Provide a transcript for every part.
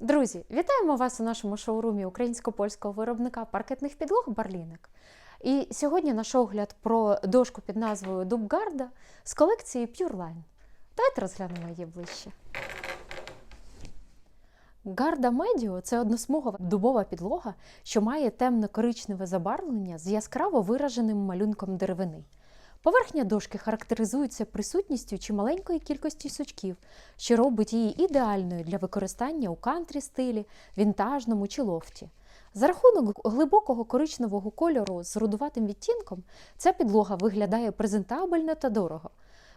Друзі, вітаємо вас у нашому шоурумі українсько-польського виробника паркетних підлог Барліник. І сьогодні наш огляд про дошку під назвою Дубгарда з колекції Pure Line. Давайте розглянемо її ближче. Гарда Медіо це односмугова дубова підлога, що має темно-коричневе забарвлення з яскраво вираженим малюнком деревини. Поверхня дошки характеризується присутністю чималенької кількості сучків, що робить її ідеальною для використання у кантрі стилі, вінтажному чи лофті. За рахунок глибокого коричневого кольору з рудуватим відтінком, ця підлога виглядає презентабельно та дорого.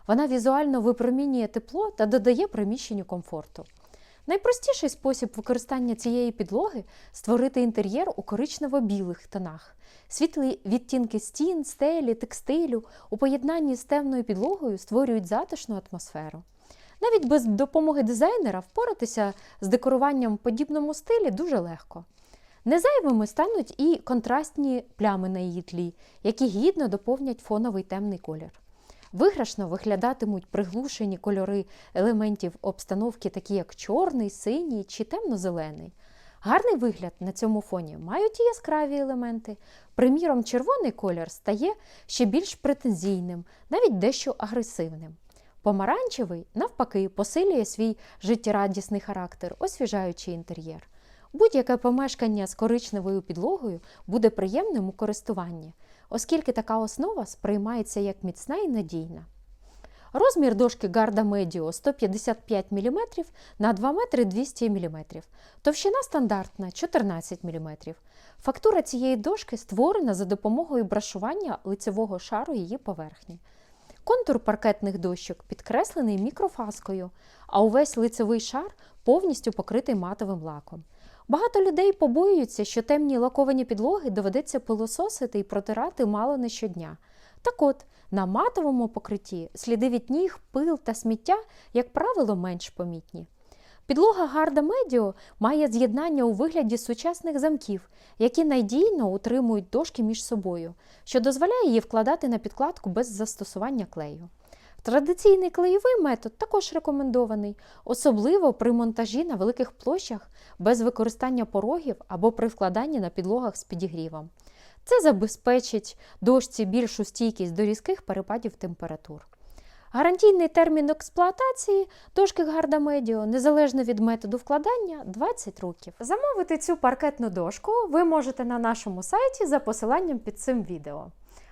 Вона візуально випромінює тепло та додає приміщенню комфорту. Найпростіший спосіб використання цієї підлоги створити інтер'єр у коричнево-білих тонах. Світлі відтінки стін, стелі, текстилю у поєднанні з темною підлогою створюють затишну атмосферу. Навіть без допомоги дизайнера впоратися з декоруванням в подібному стилі дуже легко. Незайвими стануть і контрастні плями на її тлі, які гідно доповнять фоновий темний колір. Виграшно виглядатимуть приглушені кольори елементів обстановки, такі як чорний, синій чи темно-зелений. Гарний вигляд на цьому фоні мають і яскраві елементи. Приміром, червоний колір стає ще більш претензійним, навіть дещо агресивним. Помаранчевий, навпаки, посилює свій життєрадісний характер, освіжаючи інтер'єр. Будь-яке помешкання з коричневою підлогою буде приємним у користуванні, оскільки така основа сприймається як міцна і надійна. Розмір дошки Гарда Медіо 155 мм на 2 метри 200 мм. Товщина стандартна 14 мм. Фактура цієї дошки створена за допомогою брашування лицевого шару її поверхні. Контур паркетних дощок підкреслений мікрофаскою, а увесь лицевий шар повністю покритий матовим лаком. Багато людей побоюються, що темні лаковані підлоги доведеться пилососити і протирати мало не щодня. Так от, на матовому покритті сліди від ніг, пил та сміття, як правило, менш помітні. Підлога Гарда Медіо має з'єднання у вигляді сучасних замків, які надійно утримують дошки між собою, що дозволяє її вкладати на підкладку без застосування клею. Традиційний клеєвий метод також рекомендований, особливо при монтажі на великих площах без використання порогів або при вкладанні на підлогах з підігрівом. Це забезпечить дошці більшу стійкість до різких перепадів температур. Гарантійний термін експлуатації дошки Гарда Медіо, незалежно від методу вкладання, 20 років. Замовити цю паркетну дошку ви можете на нашому сайті за посиланням під цим відео.